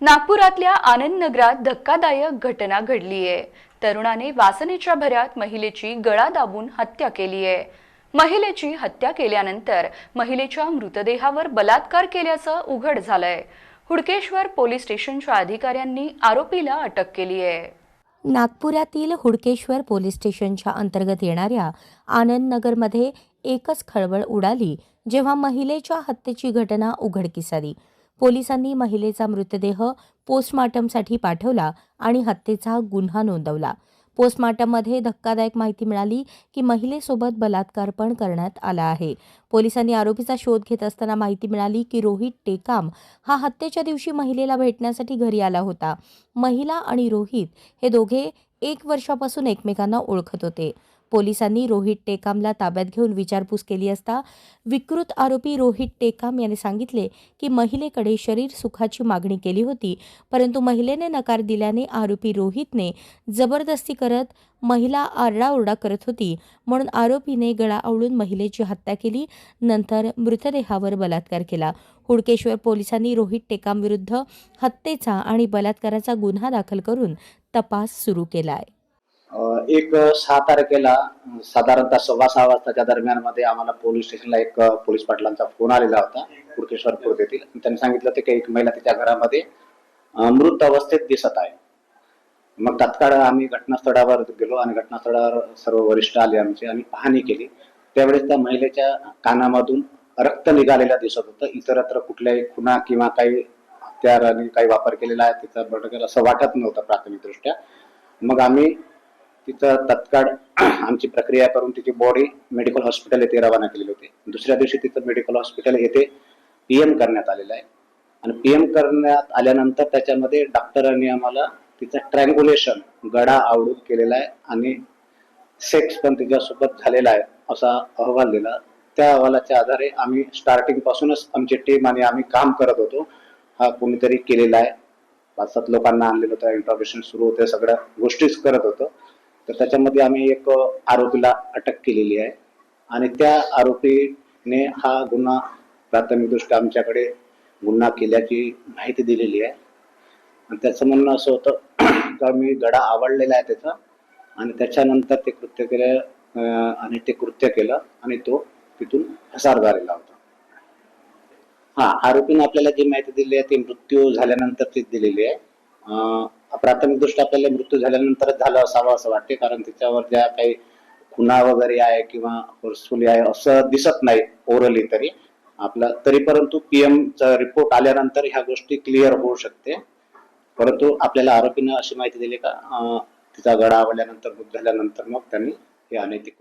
नागपुरातल्या आनंद नगरात धक्कादायक घटना घडली आहे. तरुणाने वासनेच्या भरात महिलेची गळा दाबून हत्या केली आहे. महिलेची हत्या केल्यानंतर महिलेच्या मृतदेहावर बलात्कार केल्याचं उघड झालंय. हुडकेश्वर पोलीस स्टेशनच्या अधिकाऱ्यांनी आरोपीला अटक केली आहे. नागपुरातील हुडकेश्वर पोलीस स्टेशनच्या अंतर्गत येणाऱ्या आनंद नगरमध्ये एकच खळबळ उडाली जेव्हा महिलेच्या हत्येची घटना उघडकीस आली. पोलिसांनी महिलेचा मृतदेह पोस्टमार्टमसाठी पाठवला आणि हत्येचा गुन्हा नोंदवला. पोस्टमार्टममध्ये धक्कादायक माहिती मिळाली की महिलेसोबत बलात्कार पण करण्यात आला आहे. पोलिसांनी आरोपीचा शोध घेत असताना माहिती मिळाली की रोहित टेकाम हा हत्येच्या दिवशी महिलेला भेटण्यासाठी घरी आला होता. महिला आणि रोहित हे दोघे एक वर्षापासून एकमेकांना ओळखत होते. पोलिसांनी रोहित टेकामला ताब्यात घेऊन विचारपूस केली असता विकृत आरोपी रोहित टेकाम याने सांगितले की महिलेकडे शरीर सुखाची मागणी केली होती परंतु महिलेने नकार दिल्याने आरोपी रोहितने जबरदस्ती करत महिला आरडाओरडा करत होती. म्हणून आरोपीने गळा आवळून महिलेची हत्या केली नंतर मृतदेहावर बलात्कार केला. हुडकेश्वर पोलिसांनी रोहित टेकाम विरुद्ध हत्येचा आणि बलात्काराचा गुन्हा दाखल करून तपास सुरू केला आहे एक सहा तारखेला साधारणतः सव्वा सहा वाजताच्या दरम्यानमध्ये आम्हाला पोलीस स्टेशनला एक पोलीस पाटलांचा फोन आलेला होता कुडकेश्वर खुर्द येथील. त्यांनी सांगितलं होतं की एक महिला तिच्या घरामध्ये मृत अवस्थेत दिसत आहे. मग तात्काळ आम्ही घटनास्थळावर गेलो आणि घटनास्थळावर सर्व वरिष्ठ आले आमचे आणि पाहणी केली. त्यावेळेस त्या महिलेच्या कानामधून रक्त निघालेलं दिसत होतं. इतरत्र कुठल्याही खुणा किंवा काही हत्याराने काही वापर केलेला आहे तिचा बटकेल असं वाटत नव्हतं प्राथमिकदृष्ट्या. मग आम्ही तिथं तत्काळ आमची प्रक्रिया करून तिची बॉडी मेडिकल हॉस्पिटल येथे रवाना केलेली होती. दुसऱ्या दिवशी तिथं मेडिकल हॉस्पिटल येथे पी एम करण्यात आलेलं आहे. आणि पी एम करण्यात आल्यानंतर त्याच्यामध्ये डॉक्टरांनी आम्हाला तिचं ट्रँग्युलेशन गडा आवडून केलेला आहे आणि सेक्स पण तिच्यासोबत झालेला आहे असा अहवाल दिला. त्या अहवालाच्या आधारे आम्ही स्टार्टिंग पासूनच आमची टीम आणि आम्ही काम करत होतो. हा कोणीतरी केलेला आहे. पाच सात लोकांना आणलेलं होतं इंट्रॉगेशन सुरू होते सगळ्या गोष्टीच करत होतो. तर त्याच्यामध्ये आम्ही एक आरोपीला अटक केलेली आहे. आणि त्या आरोपीने हा गुन्हा प्राथमिकदृष्ट्या आमच्याकडे गुन्हा केल्याची माहिती दिलेली आहे. आणि त्याचं म्हणणं असं होतं का मी गडा आवडलेला आहे त्याचा. आणि त्याच्यानंतर ते कृत्य केलं आणि ते कृत्य केलं आणि तो तिथून पसार झालेला होता. हा आरोपीने आपल्याला जी माहिती दिली आहे ती मृत्यू झाल्यानंतर ती दिलेली आहे. प्राथमिक दृष्ट्या आपल्याला मृत्यू झाल्यानंतरच झालं असावं असं वाटते कारण तिच्यावर ज्या काही खुणा वगैरे आहे किंवा फोर्सफुली आहे असं दिसत नाही ओरली तरी. आपला तरी परंतु पीएम चा रिपोर्ट आल्यानंतर ह्या गोष्टी क्लिअर होऊ शकते. परंतु आपल्याला आरोपीनं अशी माहिती दिली का तिचा गळा आवडल्यानंतर मृत झाल्यानंतर मग त्यांनी हे अनैतिक